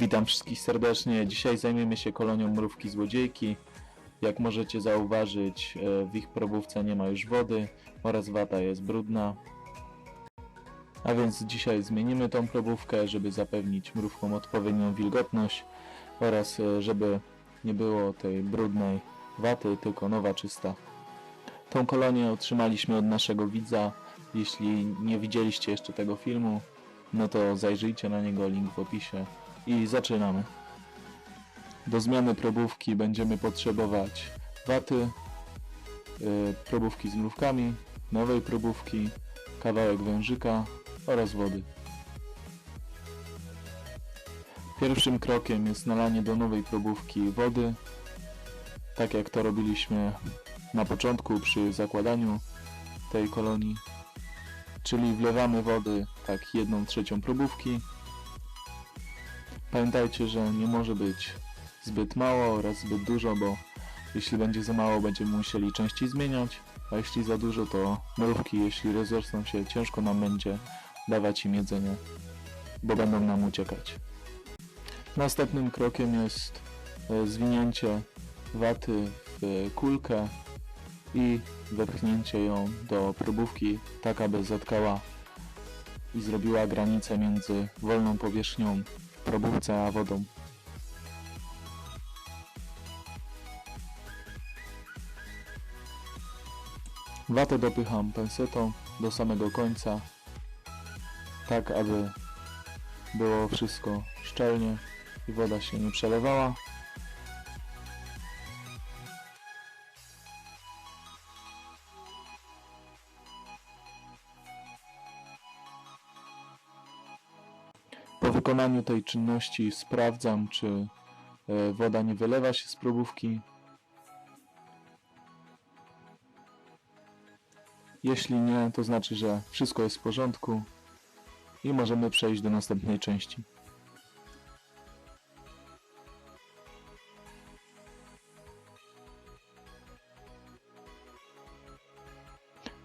Witam wszystkich serdecznie. Dzisiaj zajmiemy się kolonią mrówki złodziejki. Jak możecie zauważyć, e, w ich probówce nie ma już wody oraz wata jest brudna. A więc dzisiaj zmienimy tą probówkę, żeby zapewnić mrówkom odpowiednią wilgotność oraz e, żeby nie było tej brudnej waty, tylko nowa czysta. Tą kolonię otrzymaliśmy od naszego widza. Jeśli nie widzieliście jeszcze tego filmu, no to zajrzyjcie na niego, link w opisie. I zaczynamy. Do zmiany probówki będziemy potrzebować waty, yy, probówki z mrówkami, nowej probówki, kawałek wężyka oraz wody. Pierwszym krokiem jest nalanie do nowej probówki wody, tak jak to robiliśmy na początku przy zakładaniu tej kolonii. Czyli wlewamy wody tak jedną trzecią probówki. Pamiętajcie, że nie może być zbyt mało oraz zbyt dużo, bo jeśli będzie za mało będziemy musieli częściej zmieniać, a jeśli za dużo to mrówki, jeśli rozrosną się, ciężko nam będzie dawać im jedzenie, bo będą nam uciekać. Następnym krokiem jest e, zwinięcie waty w kulkę i wepchnięcie ją do probówki, tak aby zatkała i zrobiła granicę między wolną powierzchnią probówce wodą. Watę dopycham pensetą do samego końca, tak aby było wszystko szczelnie i woda się nie przelewała. Po wykonaniu tej czynności sprawdzam, czy e, woda nie wylewa się z probówki. Jeśli nie, to znaczy, że wszystko jest w porządku i możemy przejść do następnej części.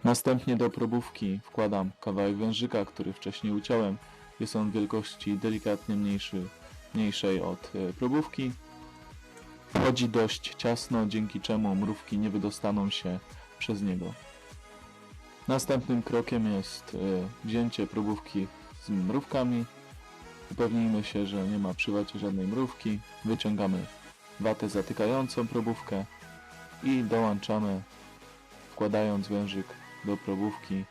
Następnie do probówki wkładam kawałek wężyka, który wcześniej uciąłem. Jest on wielkości delikatnie mniejszy, mniejszej od e, probówki. Wchodzi dość ciasno, dzięki czemu mrówki nie wydostaną się przez niego. Następnym krokiem jest e, wzięcie probówki z mrówkami. Upewnijmy się, że nie ma przy wacie żadnej mrówki. Wyciągamy watę zatykającą probówkę i dołączamy, wkładając wężyk do probówki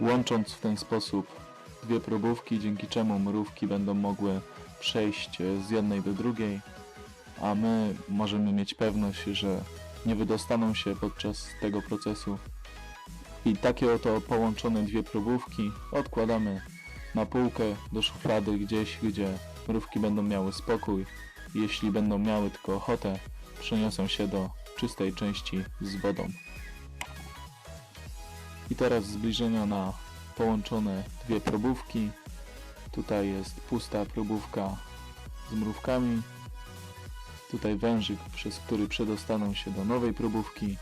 łącząc w ten sposób dwie probówki, dzięki czemu mrówki będą mogły przejść e, z jednej do drugiej, a my możemy mieć pewność, że nie wydostaną się podczas tego procesu. I takie oto połączone dwie probówki odkładamy na półkę do szuflady gdzieś, gdzie mrówki będą miały spokój. Jeśli będą miały tylko ochotę, przeniosą się do czystej części z wodą. I teraz zbliżenia na połączone dwie probówki. Tutaj jest pusta probówka z mrówkami. Tutaj wężyk, przez który przedostaną się do nowej probówki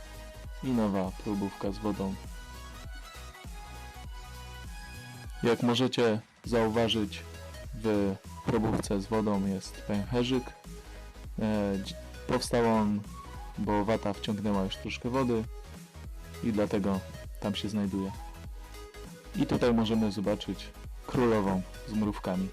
i nowa probówka z wodą. Jak możecie zauważyć, w probówce z wodą jest pęcherzyk. E, Powstał on, bo wata wciągnęła już troszkę wody i dlatego tam się znajduje. I tutaj możemy zobaczyć królową z mrówkami.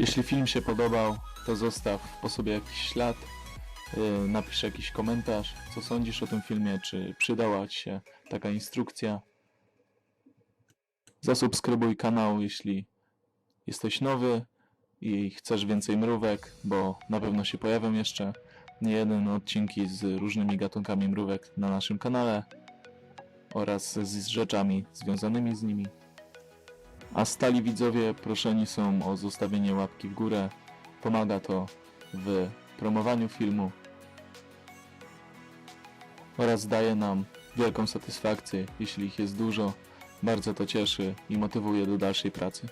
Jeśli film się podobał, to zostaw po sobie jakiś ślad, yy, napisz jakiś komentarz, co sądzisz o tym filmie, czy przydała Ci się taka instrukcja. Zasubskrybuj kanał, jeśli jesteś nowy i chcesz więcej mrówek, bo na pewno się pojawią jeszcze nie jeden odcinki z różnymi gatunkami mrówek na naszym kanale oraz z rzeczami związanymi z nimi. A stali widzowie proszeni są o zostawienie łapki w górę. Pomaga to w promowaniu filmu oraz daje nam wielką satysfakcję, jeśli ich jest dużo. Bardzo to cieszy i motywuje do dalszej pracy.